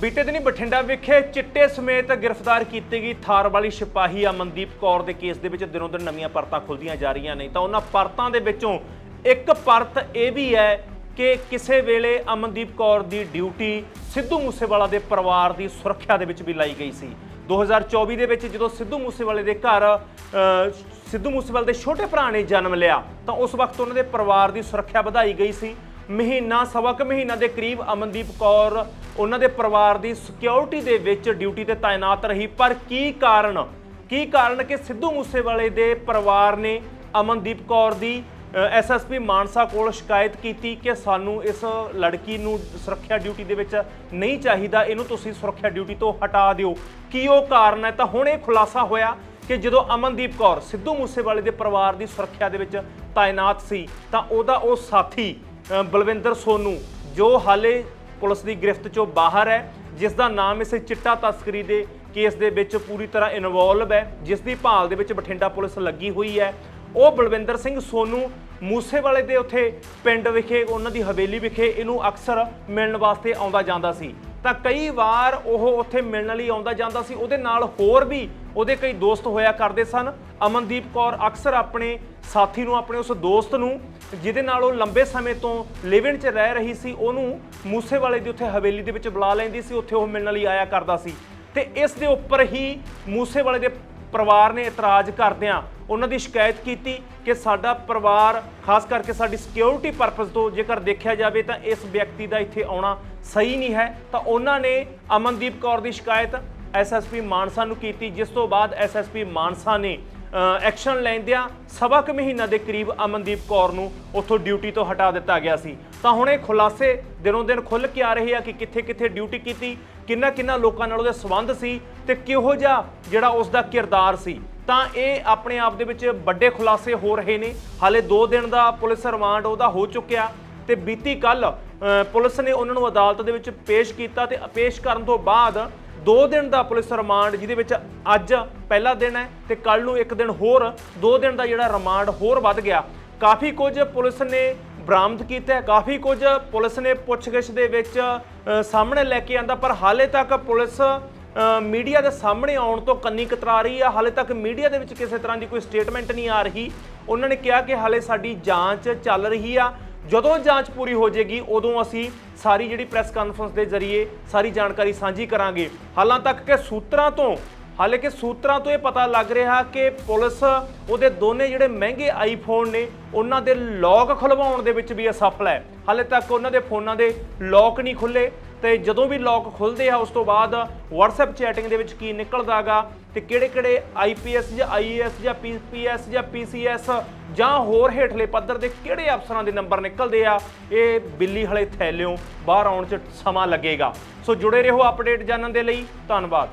ਬੀਤੇ ਦਿਨੀ ਬਠਿੰਡਾ ਵਿਖੇ ਚਿੱਟੇ ਸਮੇਤ ਗ੍ਰਿਫਤਾਰ ਕੀਤੀ ਗਈ ਥਾਰ ਵਾਲੀ ਸਿਪਾਹੀ ਅਮਨਦੀਪ ਕੌਰ ਦੇ ਕੇਸ ਦੇ ਵਿੱਚ ਦਿਨੋਂ ਦਿਨ ਨਵੀਆਂ ਪਰਤਾਂ ਖੁੱਲਦੀਆਂ ਜਾ ਰਹੀਆਂ ਨੇ। ਤਾਂ ਉਹਨਾਂ ਪਰਤਾਂ ਦੇ ਵਿੱਚੋਂ ਇੱਕ ਪਰਤ ਇਹ ਵੀ ਹੈ ਕਿ ਕਿਸੇ ਵੇਲੇ ਅਮਨਦੀਪ ਕੌਰ ਦੀ ਡਿਊਟੀ ਸਿੱਧੂ ਮੂਸੇਵਾਲਾ ਦੇ ਪਰਿਵਾਰ ਦੀ ਸੁਰੱਖਿਆ ਦੇ ਵਿੱਚ ਵੀ ਲਾਈ ਗਈ ਸੀ। 2024 ਦੇ ਵਿੱਚ ਜਦੋਂ ਸਿੱਧੂ ਮੂਸੇਵਾਲੇ ਦੇ ਘਰ ਸਿੱਧੂ ਮੂਸੇਵਾਲੇ ਦੇ ਛੋਟੇ ਭਰਾ ਨੇ ਜਨਮ ਲਿਆ, ਤਾਂ ਉਸ ਵਕਤ ਉਹਨਾਂ ਦੇ ਪਰਿਵਾਰ ਦੀ ਸੁਰੱਖਿਆ ਵਧਾਈ ਗਈ ਸੀ। ਮਹੀਨਾ, ਸਵਾ ਕੁ ਮਹੀਨਾ ਦੇ ਕਰੀਬ ਅਮਨਦੀਪ ਕੌਰ ਉਹਨਾਂ ਦੇ ਪਰਿਵਾਰ ਦੀ ਸਿਕਿਉਰਿਟੀ ਦੇ ਵਿੱਚ ਡਿਊਟੀ ਤੇ ਤਾਇਨਾਤ ਰਹੀ। ਪਰ ਕੀ ਕਾਰਨ? ਕੀ ਕਾਰਨ ਕਿ ਸਿੱਧੂ ਮੂਸੇਵਾਲੇ ਦੇ ਪਰਿਵਾਰ ਨੇ ਅਮਨਦੀਪ ਕੌਰ ਦੀ ਐਸਐਸਪੀ ਮਾਨਸਾ ਕੋਲ ਸ਼ਿਕਾਇਤ ਕੀਤੀ ਕਿ ਸਾਨੂੰ ਇਸ ਲੜਕੀ ਨੂੰ ਸੁਰੱਖਿਆ ਡਿਊਟੀ ਦੇ ਵਿੱਚ ਨਹੀਂ ਚਾਹੀਦਾ, ਇਹਨੂੰ ਤੁਸੀਂ ਸੁਰੱਖਿਆ ਡਿਊਟੀ ਤੋਂ ਹਟਾ ਦਿਓ। ਕੀ ਉਹ ਕਾਰਨ ਹੈ? ਤਾਂ ਹੁਣ ਇਹ ਖੁਲਾਸਾ ਹੋਇਆ ਕਿ ਜਦੋਂ ਅਮਨਦੀਪ ਕੌਰ ਸਿੱਧੂ ਮੂਸੇਵਾਲੇ ਦੇ ਪਰਿਵਾਰ ਦੀ ਸੁਰੱਖਿਆ ਦੇ ਵਿੱਚ ਤਾਇਨਾਤ ਸੀ, ਤਾਂ ਉਹਦਾ ਉਹ ਸਾਥੀ ਅ, ਬਲਵਿੰਦਰ ਸੋਨੂ ਜੋ ਹਾਲੇ ਪੁਲਿਸ ਦੀ ਗ੍ਰਿਫਤ ਚੋਂ ਬਾਹਰ ਹੈ ਜਿਸ ਦਾ ਨਾਮ ਇਸ ਚਿੱਟਾ ਤਸਕਰੀ ਦੇ ਕੇਸ ਦੇ ਵਿੱਚ ਪੂਰੀ ਤਰ੍ਹਾਂ ਇਨਵੋਲਵ ਹੈ ਜਿਸ ਦੀ ਭਾਲ ਦੇ ਵਿੱਚ ਬਠਿੰਡਾ ਪੁਲਿਸ ਲੱਗੀ ਹੋਈ ਹੈ। ਉਹ ਬਲਵਿੰਦਰ ਸਿੰਘ ਸੋਨੂ ਮੂਸੇਵਾਲੇ ਦੇ ਉੱਥੇ ਪਿੰਡ ਵਿਖੇ ਉਹਨਾਂ ਦੀ ਹਵੇਲੀ ਵਿਖੇ ਇਹਨੂੰ ਅਕਸਰ ਮਿਲਣ ਵਾਸਤੇ ਆਉਂਦਾ ਜਾਂਦਾ ਸੀ। ਤਾਂ ਕਈ ਵਾਰ ਉਹ ਉੱਥੇ ਮਿਲਣ ਲਈ ਆਉਂਦਾ ਜਾਂਦਾ ਸੀ ਉਹਦੇ ਨਾਲ ਹੋਰ ਵੀ ਉਹਦੇ ਕਈ ਦੋਸਤ ਹੋਇਆ ਕਰਦੇ ਸਨ। ਅਮਨਦੀਪ ਕੌਰ ਅਕਸਰ ਆਪਣੇ ਸਾਥੀ ਨੂੰ, ਆਪਣੇ ਉਸ ਦੋਸਤ ਨੂੰ, ਜਿਹਦੇ ਨਾਲ ਉਹ ਲੰਬੇ ਸਮੇਂ ਤੋਂ ਲਿਵਿੰਗ 'ਚ ਰਹਿ ਰਹੀ ਸੀ, ਉਹਨੂੰ ਮੂਸੇਵਾਲੇ ਦੀ ਉੱਥੇ ਹਵੇਲੀ ਦੇ ਵਿੱਚ ਬੁਲਾ ਲੈਂਦੀ ਸੀ, ਉੱਥੇ ਉਹ ਮਿਲਣ ਲਈ ਆਇਆ ਕਰਦਾ ਸੀ। ਤੇ ਇਸ ਦੇ ਉੱਪਰ ਹੀ ਮੂਸੇਵਾਲੇ ਦੇ ਪਰਿਵਾਰ ਨੇ ਇਤਰਾਜ਼ ਕਰਦਿਆਂ ਉਹਨਾਂ ਦੀ ਸ਼ਿਕਾਇਤ ਕੀਤੀ ਕਿ ਸਾਡਾ ਪਰਿਵਾਰ, ਖਾਸ ਕਰਕੇ ਸਾਡੀ ਸਿਕਿਉਰਿਟੀ ਪਰਪਸ ਤੋਂ ਜੇਕਰ ਦੇਖਿਆ ਜਾਵੇ ਤਾਂ ਇਸ ਵਿਅਕਤੀ ਦਾ ਇੱਥੇ ਆਉਣਾ ਸਹੀ ਨਹੀਂ ਹੈ। ਤਾਂ ਉਹਨਾਂ ਨੇ ਅਮਨਦੀਪ ਕੌਰ ਦੀ ਸ਼ਿਕਾਇਤ ਐਸਐਸਪੀ ਮਾਨਸਾ ਨੂੰ ਕੀਤੀ, ਜਿਸ ਤੋਂ ਬਾਅਦ ਐਸਐਸਪੀ ਮਾਨਸਾ ਨੇ ਐਕਸ਼ਨ ਲੈਂਦਿਆਂ ਸਵਾ ਕੁ ਮਹੀਨਾ ਦੇ ਕਰੀਬ ਅਮਨਦੀਪ ਕੌਰ ਨੂੰ ਉੱਥੋਂ ਡਿਊਟੀ ਤੋਂ ਹਟਾ ਦਿੱਤਾ ਗਿਆ ਸੀ। ਤਾਂ ਹੁਣ ਇਹ ਖੁਲਾਸੇ ਦਿਨੋਂ ਦਿਨ ਖੁੱਲ ਕੇ ਆ ਰਹੇ ਆ ਕਿ ਕਿੱਥੇ ਕਿੱਥੇ ਡਿਊਟੀ ਕੀਤੀ ਕਿੰਨਾ ਕਿੰਨਾ ਲੋਕਾਂ ਨਾਲ ਉਹਦੇ ਸਬੰਧ ਸੀ ਤੇ ਕਿਹੋ ਜਿਹਾ ਜਿਹੜਾ ਉਸ ਦਾ ਕਿਰਦਾਰ ਸੀ। ਤਾਂ ਇਹ ਆਪਣੇ ਆਪ ਦੇ ਵਿੱਚ ਵੱਡੇ ਖੁਲਾਸੇ ਹੋ ਰਹੇ ਨੇ। ਹਾਲੇ 2 ਦਿਨ ਦਾ ਪੁਲਿਸ ਰਿਮਾਂਡ ਉਹਦਾ ਹੋ ਚੁੱਕਿਆ ਤੇ ਬੀਤੀ ਕੱਲ ਪੁਲਿਸ ਨੇ ਉਹਨਾਂ ਨੂੰ ਅਦਾਲਤ ਦੇ ਵਿੱਚ ਪੇਸ਼ ਕੀਤਾ ਤੇ ਪੇਸ਼ ਕਰਨ ਤੋਂ ਬਾਅਦ 2 ਦਿਨ ਦਾ ਪੁਲਿਸ ਰਿਮਾਂਡ, ਜਿਹਦੇ ਵਿੱਚ ਅੱਜ ਪਹਿਲਾ ਦਿਨ ਹੈ ਤੇ ਕੱਲ ਨੂੰ ਇੱਕ ਦਿਨ ਹੋਰ 2 ਦਿਨ ਦਾ ਜਿਹੜਾ ਰਿਮਾਂਡ ਹੋਰ ਵੱਧ ਗਿਆ। ਕਾਫੀ ਕੁਝ ਪੁਲਿਸ ਨੇ ਬਰਾਮਦ ਕੀਤਾ ਕਾਫੀ ਕੁਝ ਪੁਲਿਸ ਨੇ ਪੁੱਛਗਿੱਛ ਦੇ ਵਿੱਚ ਸਾਹਮਣੇ ਲੈ ਕੇ ਆਂਦਾ, ਪਰ ਹਾਲੇ ਤੱਕ ਪੁਲਿਸ ਮੀਡੀਆ ਦੇ ਸਾਹਮਣੇ ਆਉਣ ਤੋਂ ਕੰਨੀ ਕਤਰਾ ਰਹੀ ਆ। ਹਾਲੇ ਤੱਕ ਮੀਡੀਆ ਦੇ ਵਿੱਚ ਕਿਸੇ ਤਰ੍ਹਾਂ ਦੀ ਕੋਈ ਸਟੇਟਮੈਂਟ ਨਹੀਂ ਆ ਰਹੀ। ਉਹਨਾਂ ਨੇ ਕਿਹਾ ਕਿ ਹਾਲੇ ਸਾਡੀ ਜਾਂਚ ਚੱਲ ਰਹੀ ਆ। ਜਦੋਂ ਜਾਂਚ ਪੂਰੀ ਹੋ ਜਾਏਗੀ, ਉਦੋਂ ਅਸੀਂ ਸਾਰੀ ਜਿਹੜੀ ਪ੍ਰੈਸ ਕਾਨਫਰੰਸ ਦੇ ਜ਼ਰੀਏ ਸਾਰੀ ਜਾਣਕਾਰੀ ਸਾਂਝੀ ਕਰਾਂਗੇ। ਹਾਲਾਂ ਤੱਕ ਕਿ ਸੂਤਰਾਂ ਤੋਂ, ਹਾਲੇ ਕਿ ਸੂਤਰਾਂ ਤੋਂ ਇਹ ਪਤਾ ਲੱਗ ਰਿਹਾ ਕਿ ਪੁਲਿਸ ਉਹਦੇ ਦੋਨੇ ਜਿਹੜੇ ਮਹਿੰਗੇ ਆਈਫੋਨ ਨੇ, ਉਹਨਾਂ ਦੇ ਲੌਕ ਖੁਲਵਾਉਣ ਦੇ ਵਿੱਚ ਵੀ ਅਸਫਲ ਹੈ ਹਾਲੇ ਤੱਕ ਉਹਨਾਂ ਦੇ ਫੋਨਾਂ ਦੇ ਲੌਕ ਨਹੀਂ ਖੁੱਲੇ। ਤੇ ਜਦੋਂ ਵੀ ਲੌਕ ਖੁੱਲਦੇ ਆ, ਉਸ ਤੋਂ ਬਾਅਦ WhatsApp ਚੈਟਿੰਗ ਦੇ ਵਿੱਚ ਕੀ ਨਿਕਲਦਾਗਾ ਤੇ ਕਿਹੜੇ-ਕਿਹੜੇ IPS ਜਾਂ IAS ਜਾਂ PPS ਜਾਂ PCS ਜਾਂ ਹੋਰ ਹੇਠਲੇ ਪੱਧਰ ਦੇ ਕਿਹੜੇ ਅਫਸਰਾਂ ਦੇ ਨੰਬਰ ਨਿਕਲਦੇ ਆ, ਇਹ ਬਿੱਲੀ ਹਲੇ ਥੈਲਿਓਂ ਬਾਹਰ ਆਉਣ 'ਚ ਸਮਾਂ ਲੱਗੇਗਾ। ਸੋ ਜੁੜੇ ਰਹੋ ਅਪਡੇਟ ਜਾਣਨ ਦੇ ਲਈ, ਧੰਨਵਾਦ।